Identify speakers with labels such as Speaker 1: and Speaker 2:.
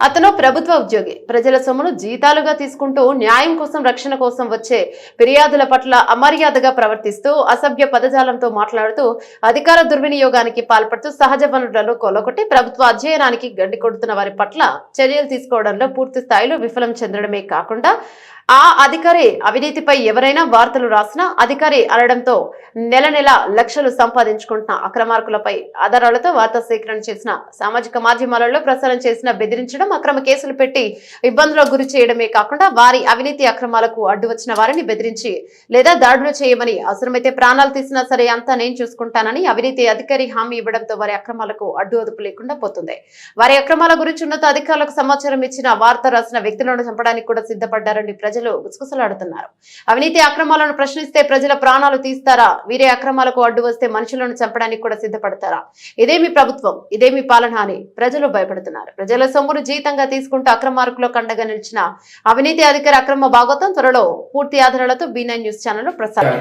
Speaker 1: అతను ప్రభుత్వ ఉద్యోగి. ప్రజల సొమ్మును జీతాలుగా తీసుకుంటూ న్యాయం కోసం రక్షణ కోసం వచ్చే ఫిర్యాదుల పట్ల అమర్యాదగా ప్రవర్తిస్తూ అసభ్య పదజాలంతో మాట్లాడుతూ అధికార దుర్వినియోగానికి పాల్పడుతూ సహజ వనరులను కొలగొట్టి ప్రభుత్వ అధ్యయనానికి గడ్డి కొడుతున్న వారి పట్ల చర్యలు తీసుకోవడంలో పూర్తి స్థాయిలో విఫలం చెందడమే కాకుండా ఆ అధికారి అవినీతిపై ఎవరైనా వార్తలు రాసినా అధికారి అనడంతో నెల నెల లక్షలు సంపాదించుకుంటున్న అక్రమార్కులపై ఆధారాలతో వార్తా సేకరణ చేసిన సామాజిక మాధ్యమాలలో ప్రసారం చేసిన బెదిరించడం అక్రమ కేసులు పెట్టి ఇబ్బందులకు గురి చేయడమే కాకుండా వారి అవినీతి అక్రమాలకు అడ్డు వచ్చిన వారిని బెదిరించి లేదా దాడులు చేయమని అవసరమైతే ప్రాణాలు తీసినా సరే అంతా నేను చూసుకుంటానని అవినీతి అధికారి హామీ ఇవ్వడంతో వారి అక్రమాలకు అడ్డు అదుపు లేకుండా పోతుంది. వారి అక్రమాల గురించి ఉన్నత అధికారులకు సమాచారం ఇచ్చిన వార్త రాసిన వ్యక్తులను చంపడానికి కూడా సిద్ధపడ్డారని ప్రజలు గుసగుసలాడుతున్నారు. అవినీతి అక్రమాలను ప్రశ్నిస్తే ప్రజల ప్రాణాలు తీస్తారా? వీరే అక్రమాలకు అడ్డు వస్తే మనుషులను చంపడానికి కూడా సిద్ధపడతారా? ఇదేమి ప్రభుత్వం ఇదేమి పాలన అని ప్రజలు భయపడుతున్నారు. ప్రజల సొమ్మును జీతంగా తీసుకుంటూ అక్రమార్కులో కండగా నిలిచిన అవినీతి అధికారి అక్రమ భాగోతం త్వరలో పూర్తి ఆధారాలతో బీ న్యూస్ ఛానల్ ప్రసారం.